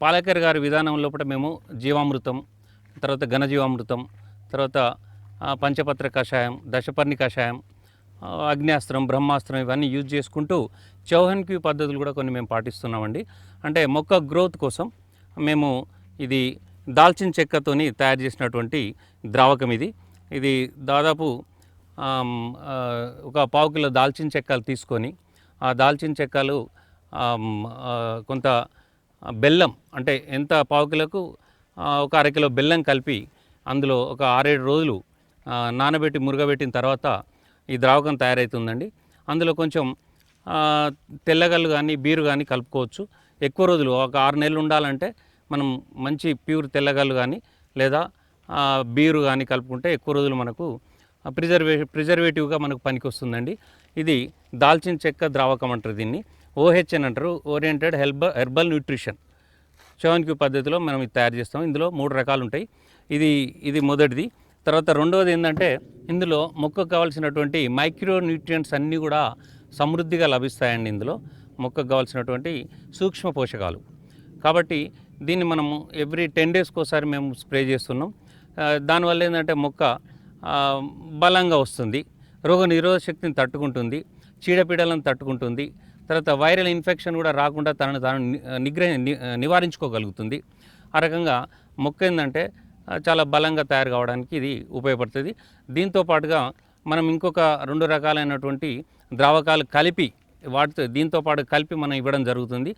పాలేకర్ గారి విధానం లోపల మేము జీవామృతం తర్వాత ఘనజీవామృతం తర్వాత పంచపత్ర కషాయం దశపర్ణి కషాయం అగ్నియాస్త్రం అగ్నేస్త్రం బ్రహ్మాస్త్రం ఇవన్నీ యూజ్ చేసుకుంటూ చౌహన్ క్యూ పద్ధతులు కూడా కొన్ని మేము పాటిస్తున్నామండి. అంటే మొక్క గ్రోత్ కోసం మేము ఇది దాల్చిన చెక్కతోని తయారు చేసినటువంటి ద్రావకం ఇది. ఇది దాదాపు ఒక పావు కిలో దాల్చిన చెక్కలు తీసుకొని ఆ దాల్చిన చెక్కలు కొంత బెల్లం అంటే ఎంత పావు కిలోకు ఒక అరకిలో బెల్లం కలిపి అందులో ఒక ఆరేడు రోజులు నానబెట్టి మురగబెట్టిన తర్వాత ఈ ద్రావకం తయారవుతుందండి అందులో కొంచెం తెల్లగల్లు కానీ బీరు కానీ కలుపుకోవచ్చు. ఎక్కువ రోజులు ఒక ఆరు నెలలు ఉండాలంటే మనం మంచి ప్యూర్ తెల్లగల్లు కానీ లేదా బీరు కానీ కలుపుకుంటే ఎక్కువ రోజులు మనకు ప్రిజర్వే ప్రిజర్వేటివ్గా మనకు పనికి వస్తుందండి ఇది దాల్చిన చెక్క ద్రావకం అంటారు దీన్ని. ఓహెచ్ఎన్ అంటారు. ఓరియంటెడ్ హెల్బ హెర్బల్ న్యూట్రిషన్. చవన్క్యూ పద్ధతిలో మనం ఇది తయారు చేస్తాం. ఇందులో మూడు రకాలు ఉంటాయి. ఇది ఇది మొదటిది. తర్వాత రెండవది ఏంటంటే ఇందులో మొక్కకు కావాల్సినటువంటి మైక్రో న్యూట్రియంట్స్ అన్నీ కూడా సమృద్ధిగా లభిస్తాయండి ఇందులో. మొక్కకు కావాల్సినటువంటి సూక్ష్మ పోషకాలు. కాబట్టి దీన్ని మనము ఎవ్రీ టెన్ డేస్కి ఒకసారి మేము స్ప్రే చేస్తున్నాం. దానివల్ల ఏంటంటే మొక్క బలంగా వస్తుంది. రోగ నిరోధక శక్తిని తట్టుకుంటుంది. చీడపీడలను తట్టుకుంటుంది. తర్వాత వైరల్ ఇన్ఫెక్షన్ కూడా రాకుండా తనను తాను ని- నిగ్రహ ని- నివారించుకోగలుగుతుంది. ఆ రకంగా మొక్క ఏంటంటే చాలా బలంగా తయారు కావడానికి ఇది ఉపయోగపడుతుంది. దీంతో పాటుగా మనం ఇంకొక రెండు రకాలైనటువంటి ద్రావకాలు కలిపి వాటితో దీంతో పాటు కలిపి మనం ఇవ్వడం జరుగుతుంది.